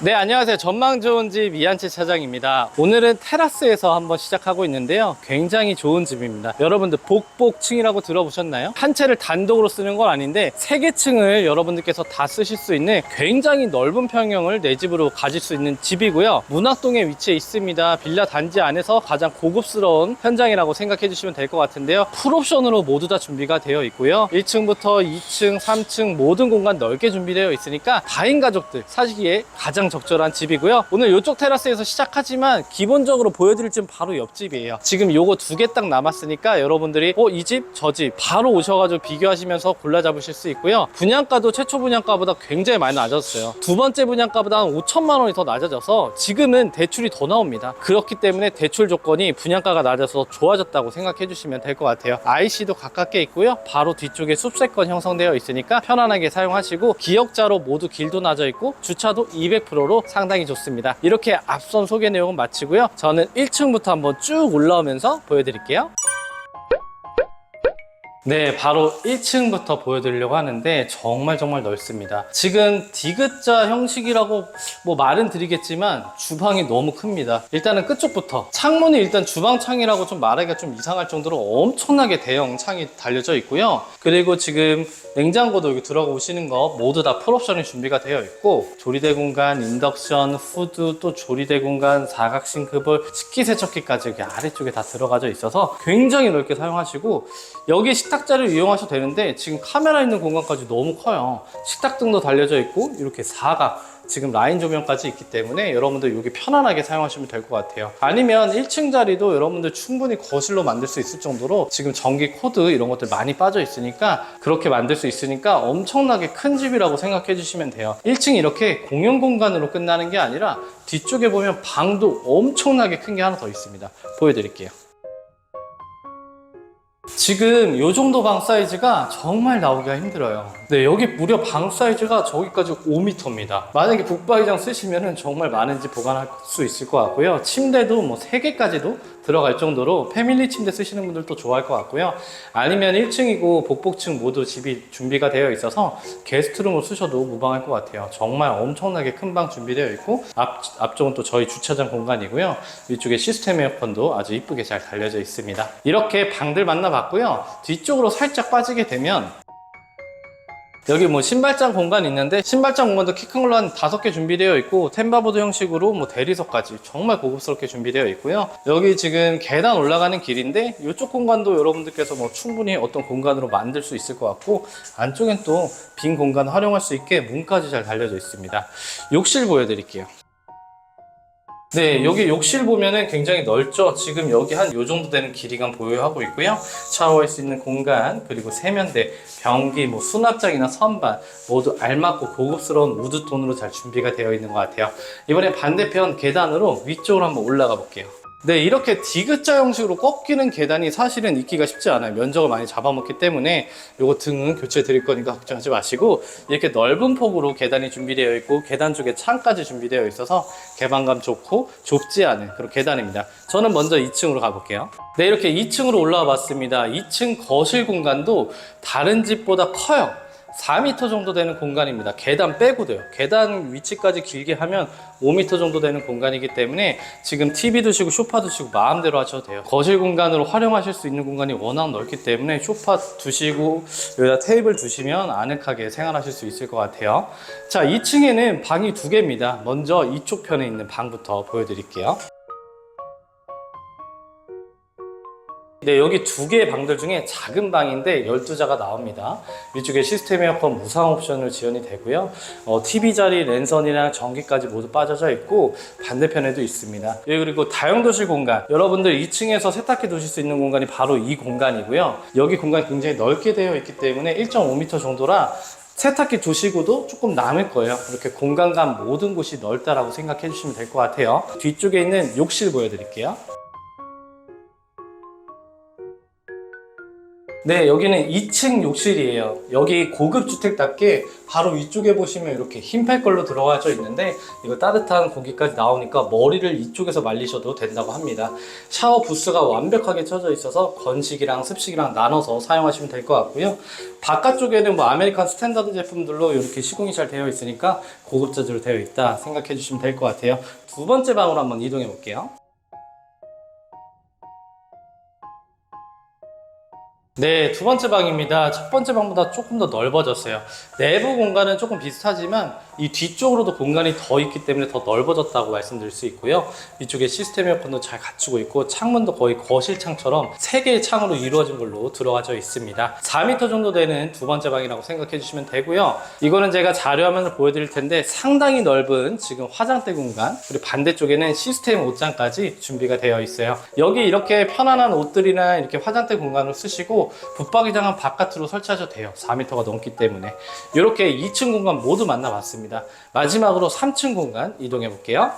네, 안녕하세요. 전망 좋은 집 이한채 차장입니다. 오늘은 테라스에서 한번 시작하고 있는데요. 굉장히 좋은 집입니다. 여러분들 복복층이라고 들어보셨나요? 한 채를 단독으로 쓰는 건 아닌데 세 개 층을 여러분들께서 다 쓰실 수 있는 굉장히 넓은 평형을 내 집으로 가질 수 있는 집이고요. 문학동에 위치해 있습니다. 빌라 단지 안에서 가장 고급스러운 현장이라고 생각해 주시면 될 것 같은데요. 풀옵션으로 모두 다 준비가 되어 있고요. 1층부터 2층, 3층 모든 공간 넓게 준비되어 있으니까 4인 가족들 사시기에 가장 적절한 집이고요. 오늘 이쪽 테라스에서 시작하지만 기본적으로 보여드릴 집은 바로 옆집이에요. 지금 요거 두 개 딱 남았으니까 여러분들이 어, 이 집, 저 집 바로 오셔가지고 비교하시면서 골라 잡으실 수 있고요. 분양가도 최초 분양가보다 굉장히 많이 낮았어요. 두 번째 분양가보다 한 5천만 원이 더 낮아져서 지금은 대출이 더 나옵니다. 그렇기 때문에 대출 조건이 분양가가 낮아서 좋아졌다고 생각해 주시면 될 것 같아요. IC도 가깝게 있고요. 바로 뒤쪽에 숲세권 형성되어 있으니까 편안하게 사용하시고 기역자로 모두 길도 나져 있고 주차도 200%로 상당히 좋습니다. 이렇게 앞선 소개 내용은 마치고요. 저는 1층부터 한번 쭉 올라오면서 보여드릴게요. 네, 바로 1층부터 보여드리려고 하는데 정말 정말 넓습니다. 지금 디귿자 형식이라고 뭐 말은 드리겠지만 주방이 너무 큽니다. 일단은 끝쪽부터 창문이 일단 주방 창이라고 좀 말하기가 좀 이상할 정도로 엄청나게 대형 창이 달려져 있고요. 그리고 지금 냉장고도 여기 들어가 오시는 거 모두 다 풀옵션이 준비가 되어 있고 조리대 공간, 인덕션, 후드, 또 조리대 공간, 사각 싱크볼, 식기세척기까지 여기 아래쪽에 다 들어가져 있어서 굉장히 넓게 사용하시고 여기 식탁 자를 이용하셔도 되는데 지금 카메라 있는 공간까지 너무 커요. 식탁 등도 달려져 있고 이렇게 사각 지금 라인 조명까지 있기 때문에 여러분들 여기 편안하게 사용하시면 될 것 같아요. 아니면 1층 자리도 여러분들 충분히 거실로 만들 수 있을 정도로 지금 전기 코드 이런 것들 많이 빠져 있으니까 그렇게 만들 수 있으니까 엄청나게 큰 집이라고 생각해 주시면 돼요. 1층 이렇게 공용 공간으로 끝나는 게 아니라 뒤쪽에 보면 방도 엄청나게 큰 게 하나 더 있습니다. 보여드릴게요. 지금 이 정도 방 사이즈가 정말 나오기가 힘들어요. 네, 여기 무려 방 사이즈가 저기까지 5m입니다. 만약에 북바이장 쓰시면 정말 많은 집 보관할 수 있을 것 같고요. 침대도 뭐 3개까지도 들어갈 정도로 패밀리 침대 쓰시는 분들도 좋아할 것 같고요. 아니면 1층이고 복복층 모두 집이 준비가 되어 있어서 게스트룸을 쓰셔도 무방할 것 같아요. 정말 엄청나게 큰 방 준비되어 있고 앞, 앞쪽은 또 저희 주차장 공간이고요. 위쪽에 시스템 에어컨도 아주 이쁘게 잘 달려져 있습니다. 이렇게 방들 만나봤고요. 뒤쪽으로 살짝 빠지게 되면 여기 뭐 신발장 공간 있는데 신발장 공간도 키 큰 걸로 한 다섯 개 준비되어 있고 템바보드 형식으로 뭐 대리석까지 정말 고급스럽게 준비되어 있고요. 여기 지금 계단 올라가는 길인데 이쪽 공간도 여러분들께서 뭐 충분히 어떤 공간으로 만들 수 있을 것 같고 안쪽엔 또 빈 공간 활용할 수 있게 문까지 잘 달려져 있습니다. 욕실 보여드릴게요. 네, 여기 욕실 보면은 굉장히 넓죠. 지금 여기 한 요 정도 되는 길이감 보유하고 있고요. 샤워할 수 있는 공간, 그리고 세면대, 변기, 뭐 수납장이나 선반 모두 알맞고 고급스러운 우드톤으로 잘 준비가 되어 있는 것 같아요. 이번에 반대편 계단으로 위쪽으로 한번 올라가 볼게요. 네, 이렇게 디귿자 형식으로 꺾이는 계단이 사실은 있기가 쉽지 않아요. 면적을 많이 잡아먹기 때문에 요거 등은 교체 드릴 거니까 걱정하지 마시고 이렇게 넓은 폭으로 계단이 준비되어 있고 계단 쪽에 창까지 준비되어 있어서 개방감 좋고 좁지 않은 그런 계단입니다. 저는 먼저 2층으로 가볼게요. 네, 이렇게 2층으로 올라와 봤습니다. 2층 거실 공간도 다른 집보다 커요. 4m 정도 되는 공간입니다. 계단 빼고 돼요. 계단 위치까지 길게 하면 5m 정도 되는 공간이기 때문에 지금 TV 두시고 소파 두시고 마음대로 하셔도 돼요. 거실 공간으로 활용하실 수 있는 공간이 워낙 넓기 때문에 소파 두시고 여기다 테이블 두시면 아늑하게 생활하실 수 있을 것 같아요. 자, 2층에는 방이 두 개입니다. 먼저 이쪽 편에 있는 방부터 보여드릴게요. 네, 여기 두 개의 방들 중에 작은 방인데 12자가 나옵니다. 위쪽에 시스템 에어컨 무상 옵션을 지원이 되고요. 어, TV 자리, 랜선이랑 전기까지 모두 빠져져 있고 반대편에도 있습니다. 예, 그리고 다용도실 공간. 여러분들 2층에서 세탁기 두실 수 있는 공간이 바로 이 공간이고요. 여기 공간이 굉장히 넓게 되어 있기 때문에 1.5m 정도라 세탁기 두시고도 조금 남을 거예요. 이렇게 공간감 모든 곳이 넓다라고 생각해 주시면 될 것 같아요. 뒤쪽에 있는 욕실 보여드릴게요. 네, 여기는 2층 욕실이에요. 여기 고급 주택답게 바로 위쪽에 보시면 이렇게 흰팔 걸로 들어가져 있는데 이거 따뜻한 공기까지 나오니까 머리를 이쪽에서 말리셔도 된다고 합니다. 샤워 부스가 완벽하게 쳐져 있어서 건식이랑 습식이랑 나눠서 사용하시면 될 것 같고요. 바깥쪽에는 뭐 아메리칸 스탠다드 제품들로 이렇게 시공이 잘 되어 있으니까 고급 재질로 되어 있다 생각해 주시면 될 것 같아요. 두 번째 방으로 한번 이동해 볼게요. 네, 두 번째 방입니다. 첫 번째 방보다 조금 더 넓어졌어요. 내부 공간은 조금 비슷하지만 이 뒤쪽으로도 공간이 더 있기 때문에 더 넓어졌다고 말씀드릴 수 있고요. 이쪽에 시스템 에어컨도 잘 갖추고 있고 창문도 거의 거실 창처럼 세 개의 창으로 이루어진 걸로 들어가져 있습니다. 4m 정도 되는 두 번째 방이라고 생각해 주시면 되고요. 이거는 제가 자료 화면을 보여드릴 텐데 상당히 넓은 지금 화장대 공간 그리고 반대쪽에는 시스템 옷장까지 준비가 되어 있어요. 여기 이렇게 편안한 옷들이나 이렇게 화장대 공간을 쓰시고 붙박이장은 바깥으로 설치하셔도 돼요. 4m가 넘기 때문에 이렇게 2층 공간 모두 만나봤습니다. 마지막으로 3층 공간 이동해 볼게요.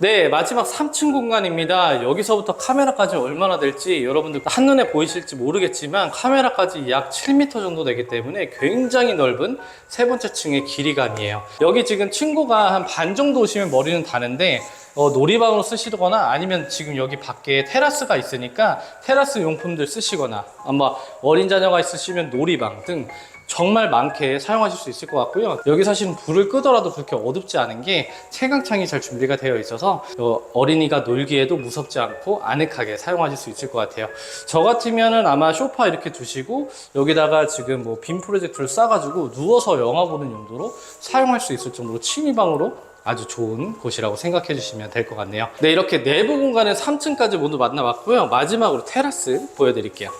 네, 마지막 3층 공간입니다. 여기서부터 카메라까지 얼마나 될지 여러분들 한눈에 보이실지 모르겠지만 카메라까지 약 7m 정도 되기 때문에 굉장히 넓은 세 번째 층의 길이감이에요. 여기 지금 친구가 한 반 정도 오시면 머리는 다는데 어, 놀이방으로 쓰시거나 아니면 지금 여기 밖에 테라스가 있으니까 테라스 용품들 쓰시거나 아마 어린 자녀가 있으시면 놀이방 등 정말 많게 사용하실 수 있을 것 같고요. 여기 사실은 불을 끄더라도 그렇게 어둡지 않은 게 채광창이 잘 준비가 되어 있어서 어, 어린이가 놀기에도 무섭지 않고 아늑하게 사용하실 수 있을 것 같아요. 저 같으면은 아마 소파 이렇게 두시고 여기다가 지금 뭐 빔 프로젝터를 싸가지고 누워서 영화 보는 용도로 사용할 수 있을 정도로 취미방으로 아주 좋은 곳이라고 생각해 주시면 될 것 같네요. 네, 이렇게 내부 공간은 3층까지 모두 만나봤고요. 마지막으로 테라스 보여드릴게요.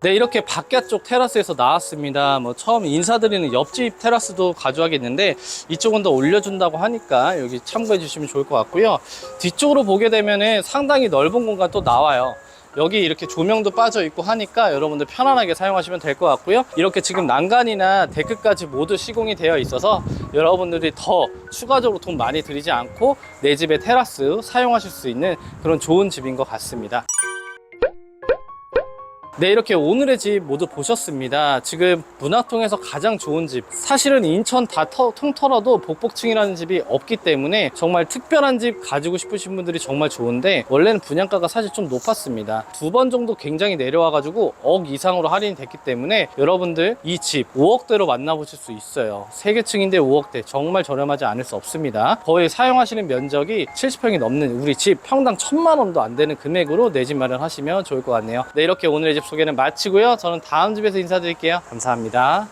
네, 이렇게 바깥쪽 테라스에서 나왔습니다. 뭐 처음 인사드리는 옆집 테라스도 가져가겠는데 이쪽은 더 올려준다고 하니까 여기 참고해 주시면 좋을 것 같고요. 뒤쪽으로 보게 되면은 상당히 넓은 공간 또 나와요. 여기 이렇게 조명도 빠져 있고 하니까 여러분들 편안하게 사용하시면 될 것 같고요. 이렇게 지금 난간이나 데크까지 모두 시공이 되어 있어서 여러분들이 더 추가적으로 돈 많이 들이지 않고 내 집의 테라스 사용하실 수 있는 그런 좋은 집인 것 같습니다. 네, 이렇게 오늘의 집 모두 보셨습니다. 지금 문학동에서 가장 좋은 집. 사실은 인천 다 터- 통틀어도 복복층이라는 집이 없기 때문에 정말 특별한 집 가지고 싶으신 분들이 정말 좋은데 원래는 분양가가 사실 좀 높았습니다. 두 번 정도 굉장히 내려와 가지고 억 이상으로 할인이 됐기 때문에 여러분들 이 집 5억대로 만나보실 수 있어요. 세개 층인데 5억대 정말 저렴하지 않을 수 없습니다. 거의 사용하시는 면적이 70평이 넘는 우리 집 평당 천만 원도 안 되는 금액으로 내 집 마련하시면 좋을 것 같네요. 네, 이렇게 오늘의 집 소개는 마치고요. 저는 다음 집에서 인사드릴게요. 감사합니다.